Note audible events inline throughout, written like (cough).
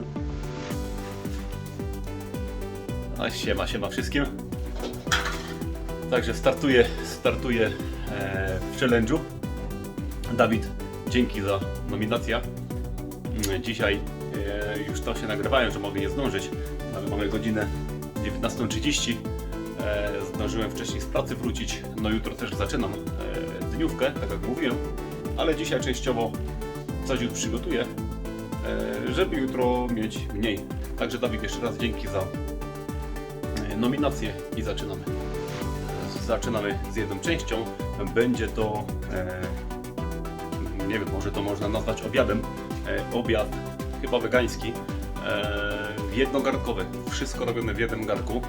No. A siema, siema wszystkim. Także startuję, startuję e, w challenge'u. Dawid, dzięki za nominację. Mm, Dzisiaj e, już to się nagrywają, że mogę nie zdążyć, ale mamy godzinę 19.30. E, zdążyłem wcześniej z pracy wrócić. No jutro też zaczynam dniówkę, tak jak mówiłem, ale dzisiaj częściowo coś już przygotuję, żeby jutro mieć mniej. Także Dawid, jeszcze raz dzięki za e, nominację i zaczynamy. E, Zaczynamy z jedną częścią. Będzie to, e, nie wiem, może to można nazwać obiadem. E, obiad chyba wegański, e, jednogarnkowy. Wszystko robione w jednym garnku.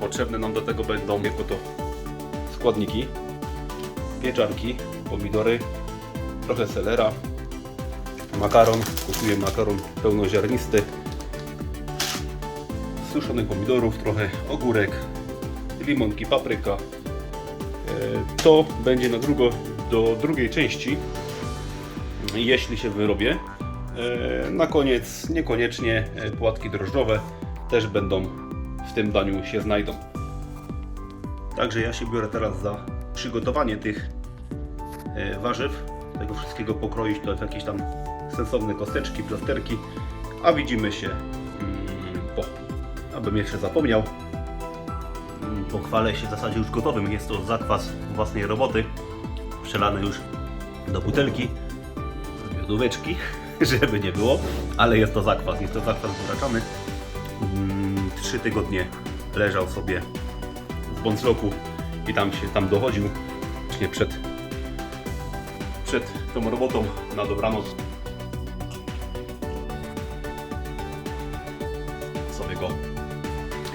Potrzebne nam do tego będą jako to składniki, pieczarki, pomidory, trochę selera, makaron, kupuję makaron pełnoziarnisty, suszonych pomidorów, trochę ogórek, limonki, papryka. E, To będzie na drugo, do drugiej części, jeśli się wyrobię. E, Na koniec niekoniecznie e, płatki drożdżowe też będą w tym daniu się znajdą. Także ja się biorę teraz za przygotowanie tych warzyw. Tego wszystkiego pokroić to w jakieś tam sensowne kosteczki, plasterki. A widzimy się mm, po. Abym jeszcze zapomniał. Mm, Pochwalę się w zasadzie już gotowym. Jest to zakwas własnej roboty. Przelany już do butelki. z Miodóweczki, (laughs) żeby nie było. Ale jest to zakwas. Jest to zakwas buraczany. Mm, Trzy tygodnie leżał sobie w bączloku i tam się tam dochodził właśnie przed przed tą robotą na dobranoc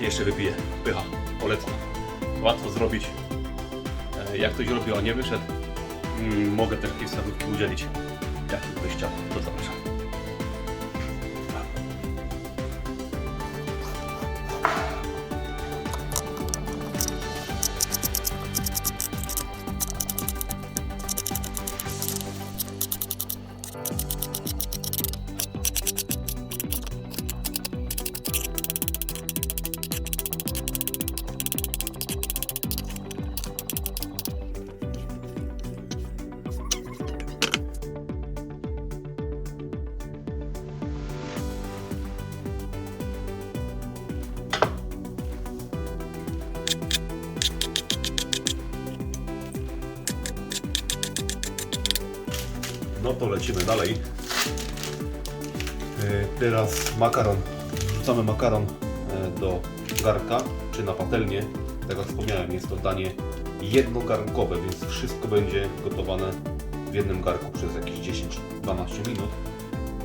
jeszcze wypiję. Pycha, polecam. Łatwo zrobić. E, Jak ktoś robi, a nie wyszedł, mm, mogę też jakieś wskazówki udzielić. Jak ktoś chciał, to zapraszam. No to lecimy dalej. Yy, Teraz makaron. Wrzucamy makaron e, do garka, czy na patelnię. Tak jak wspomniałem, jest to danie jednogarnkowe, więc wszystko będzie gotowane w jednym garku przez jakieś 10-12 minut.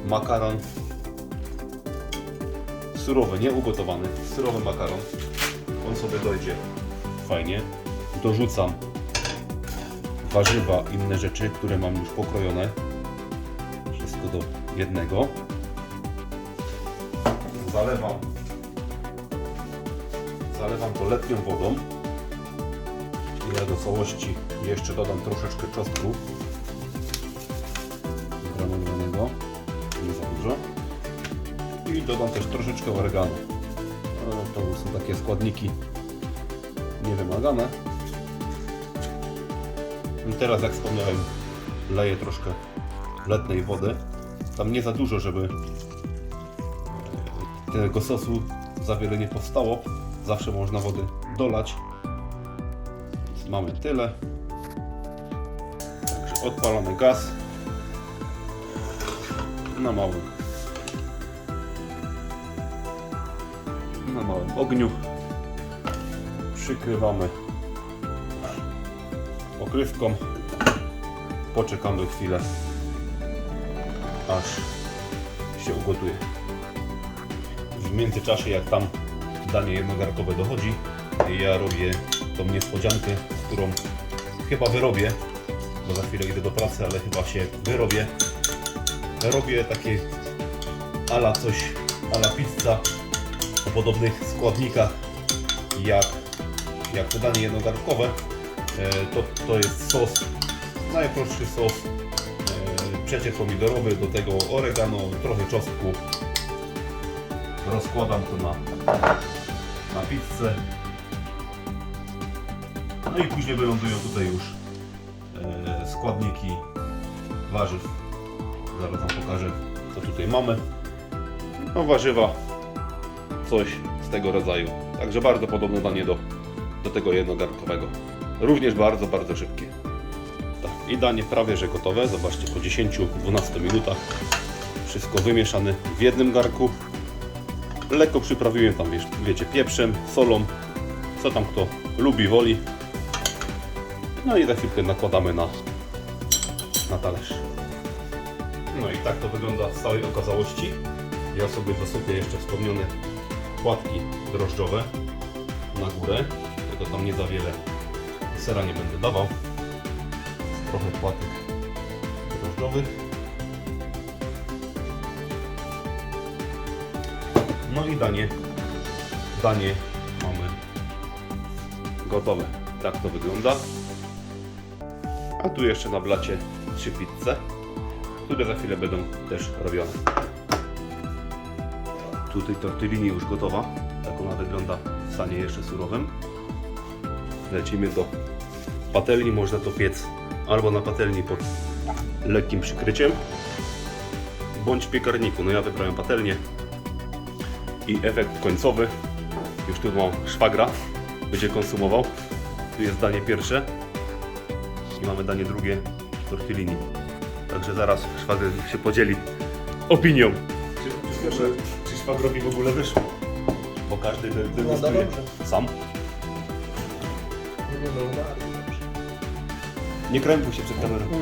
Makaron surowy, nie ugotowany, surowy makaron. On sobie dojdzie fajnie. Dorzucam warzywa, inne rzeczy, które mam już pokrojone. Do jednego. Zalewam. Zalewam to letnią wodą. I ja do całości jeszcze dodam troszeczkę czosnku granulowanego, nie za dużo. I dodam też troszeczkę oregano. No, to są takie składniki niewymagane. I teraz, jak wspomniałem, leję troszkę letniej wody. Tam nie za dużo, żeby tego sosu za wiele nie powstało. Zawsze można wody dolać. Więc mamy tyle. Także odpalamy gaz na małym na małym ogniu. Przykrywamy okrywką. Poczekamy chwilę, aż się ugotuje. W międzyczasie, jak tam danie jednogarkowe dochodzi, ja robię tą niespodziankę, którą chyba wyrobię, bo za chwilę idę do pracy, ale chyba się wyrobię. Robię takie ala coś, ala pizza o podobnych składnikach jak, jak to danie jednogarnkowe. E, To, to jest sos, najprostszy sos, przecier pomidorowy, do tego oregano, trochę czosnku rozkładam to na, na pizzę. No i później wylądują tutaj już e, składniki warzyw. Zaraz Wam pokażę, co tutaj mamy. No warzywa, coś z tego rodzaju. Także bardzo podobne danie do, do tego jednogarnkowego. Również bardzo, bardzo szybkie. I danie prawie że gotowe. Zobaczcie, po 10-12 minutach wszystko wymieszane w jednym garku. Lekko przyprawiłem tam, wiecie, pieprzem, solą, co tam kto lubi, woli. No i za chwilkę nakładamy na, na talerz. No i tak to wygląda w całej okazałości. Ja sobie dosypię jeszcze wspomniane płatki drożdżowe na górę. Tego tam nie za wiele sera nie będę dawał. Trochę płatek drożdżowych. No i danie. Danie mamy gotowe. Tak to wygląda. A tu jeszcze na blacie trzy pizze, które za chwilę będą też robione. Tutaj tortellini już gotowa. Tak ona wygląda w stanie jeszcze surowym. Lecimy do patelni. Można to piec albo na patelni pod lekkim przykryciem, bądź w piekarniku. No ja wybrałem patelnię i efekt końcowy. Już tu mam szwagra, będzie konsumował. Tu jest danie pierwsze i mamy danie drugie tortellini. Także zaraz szwagier się podzieli opinią. Czy, czy, czy szwagrowi w ogóle wyszło? Bo każdy degustuje dobrze. sam. Nie krępuj się przed kamerą. Mm.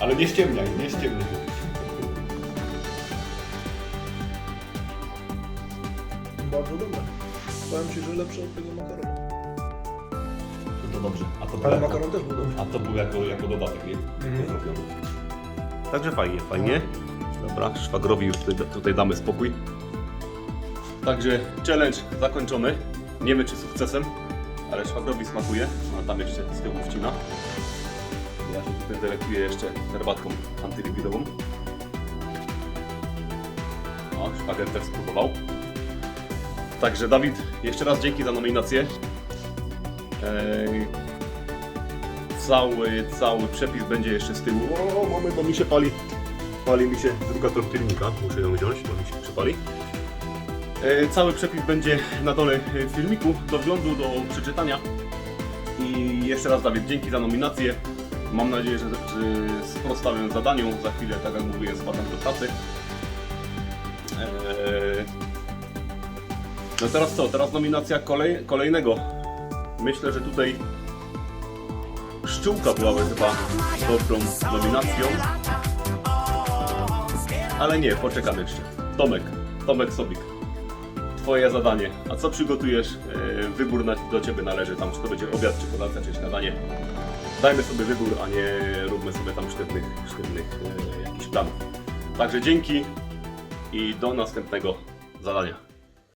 Ale nie ściemniaj, nie ściemniaj. Bardzo dobre. Powiem Ci, że lepsze od tego makaronu. To dobrze. A to był Ale jako, makaron też był dobry. a to był jako, jako dodatek, nie? Mhm. Zrobiony. Także fajnie, fajnie. Dobra, szwagrowi już tutaj, tutaj damy spokój. Także challenge zakończony. Nie wiem czy sukcesem, ale szwagrowi smakuje. A tam jeszcze z tyłu wcina. Ja się tutaj delektuję jeszcze herbatką antyrybidową. O, szwagier też spróbował. Także Dawid, jeszcze raz dzięki za nominację. Eee, cały, cały przepis będzie jeszcze z tyłu. O, moment, bo mi się pali. Pali mi się druga tortylnika. Muszę ją wziąć, bo mi się przepali. E, cały przepis będzie na dole e, filmiku do wglądu, do przeczytania. I jeszcze raz Dawid, dzięki za nominację. Mam nadzieję, że, że sprostałem zadaniu. Za chwilę, tak jak mówiłem, spadam do pracy. Eee, no teraz co? Teraz nominacja kolej, kolejnego. Myślę, że tutaj Pszczółka byłaby chyba dobrą nominacją. Ale nie, poczekam jeszcze. Tomek, Tomek Sobik. Twoje zadanie. A co przygotujesz? E, Wybór na, do Ciebie należy. Tam czy to będzie obiad, czy kolacja, czy śniadanie. Dajmy sobie wybór, a nie róbmy sobie tam sztywnych, sztywnych e, jakichś planów. Także dzięki i do następnego zadania.